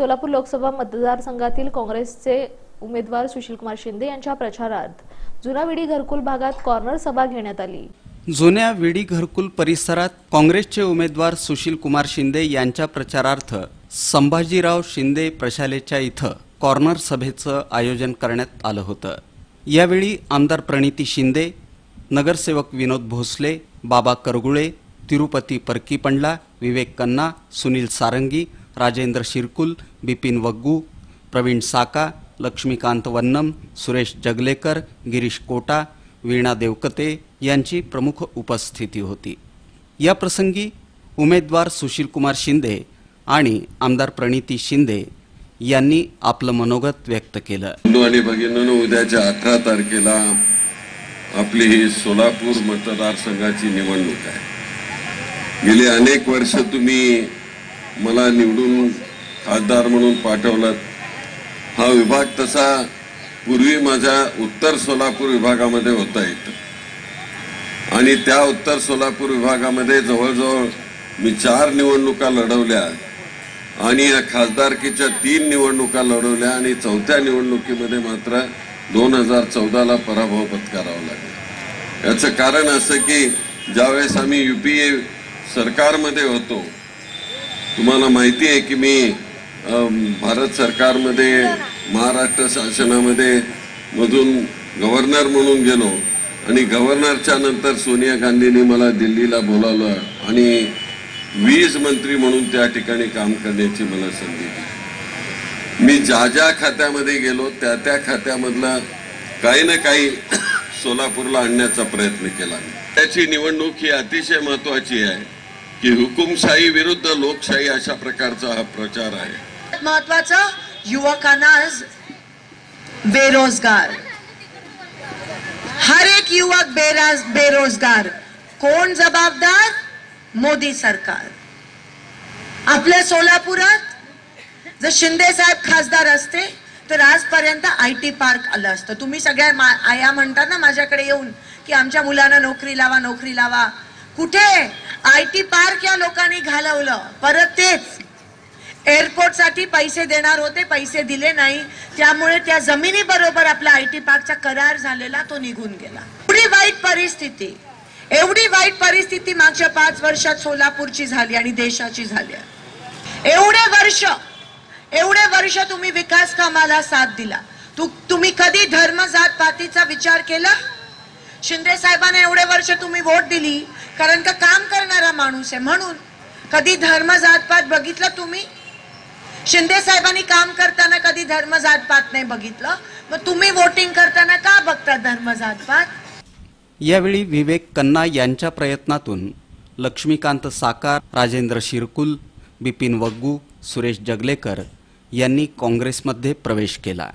सोलापूर लोकसभा मतदारसंघातील काँग्रेसचे उमेदवार सुशीलकुमार शिंदे यांच्या प्रचारार्थ जुना विडी घरकुल भागात कॉर्नर सभा घेण्यात आली. जुन्या विडी घरकुल परिसरात काँग्रेसचे उमेदवार सुशील कुमार शिंदे यांच्या प्रचारार्थ संभाजीराव शिंदे प्रशालेच्या इथं कॉर्नर सभेचं आयोजन करण्यात आलं होतं. यावेळी आमदार प्रणिती शिंदे नगरसेवक विनोद भोसले बाबा करगुळे तिरुपती परकीपंडला विवेक कन्ना सुनील सारंगी राजेंद्र शिरकुल बिपिन वग्गू प्रवीण साका लक्ष्मीकांत वन्नम सुरेश जगलेकर गिरीश कोटा वीणा देवकते यांची प्रमुख उपस्थिती होती. या प्रसंगी उमेदवार सुशीलकुमार शिंदे आणि आमदार प्रणिती शिंदे यांनी आपलं मनोगत व्यक्त केलं. बंधू आणि भगिनीनं उद्याच्या अठरा तारखेला आपली ही सोलापूर मतदारसंघाची निवडणूक आहे. गेली अनेक वर्ष तुम्ही मला निवडून खासदार म्हणून पाठवलं. हा विभाग तसा पूर्वी माझ्या उत्तर सोलापूर विभागामध्ये होता इथं आणि त्या उत्तर सोलापूर विभागामध्ये जवळजवळ मी चार निवडणुका लढवल्या आणि या खासदारकीच्या तीन निवडणुका लढवल्या आणि चौथ्या निवडणुकीमध्ये मात्र दोन हजार चौदाला पराभव पत्करावा लागला. याचं कारण असं की ज्यावेळेस आम्ही यू पी ए सरकारमध्ये होतो तुम्हाला माहिती आहे की मी भारत सरकारमध्ये महाराष्ट्र शासनामध्ये मधून गव्हर्नर म्हणून गेलो आणि गव्हर्नरच्या नंतर सोनिया गांधींनी मला दिल्लीला बोलावलं आणि वीज मंत्री म्हणून त्या ठिकाणी काम करण्याची मला संधी दिली. मी ज्या ज्या खात्यामध्ये गेलो त्या त्या खात्यामधलं काही ना काही सोलापूरला आणण्याचा प्रयत्न केला त्याची निवडणूक ही अतिशय महत्वाची आहे. की हुकुमशाही विरुद्ध लोकशाही अशा प्रकारचा हा प्रचार आहे. महत्वाचं युवकांना आज बेरोजगार. हर एक युवक बेराज बेरोजगार. कोण जबाबदार? मोदी सरकार. आपल्या सोलापुरात जर शिंदे साहेब खासदार असते तर आजपर्यंत आय टी पार्क आलं असतं. तुम्ही सगळ्या मा- आया म्हणता ना माझ्याकडे येऊन की आमच्या मुलांना नोकरी लावा नोकरी लावा. कुठे? आय टी पार्क या लोकांनी घालवलं. परत तेच एअरपोर्टसाठी पैसे देणार होते पैसे दिले नाही. त्यामुळे त्या जमिनी बरोबर आपला आय टी पार्कचा करार झालेला तो निघून गेला. एवढी वाईट परिस्थिती एवढी वाईट परिस्थिती मागच्या पाच वर्षात सोलापूरची झाली आणि देशाची झाली. एवढे वर्ष एवढे वर्ष तुम्ही विकास कामाला साथ दिला. तु तुम्ही कधी धर्म जात पातीचा विचार केला? शिंदे साहेबांना एवढे वर्ष तुम्ही वोट दिली कारण का काम करणारा माणूस आहे. म्हणून कधी धर्म जातपात बघितलं तुम्ही? शिंदे साहेबांनी काम करताना कधी धर्म जातपात नाही बघितलं? मग तुम्ही वोटिंग करताना का बघता धर्म जातपात यावेळी विवेक कन्ना यांच्या प्रयत्नातून लक्ष्मीकांत साकार राजेंद्र शिरकुल बिपिन वग्गू सुरेश जगलेकर यांनी काँग्रेसमध्ये प्रवेश केला.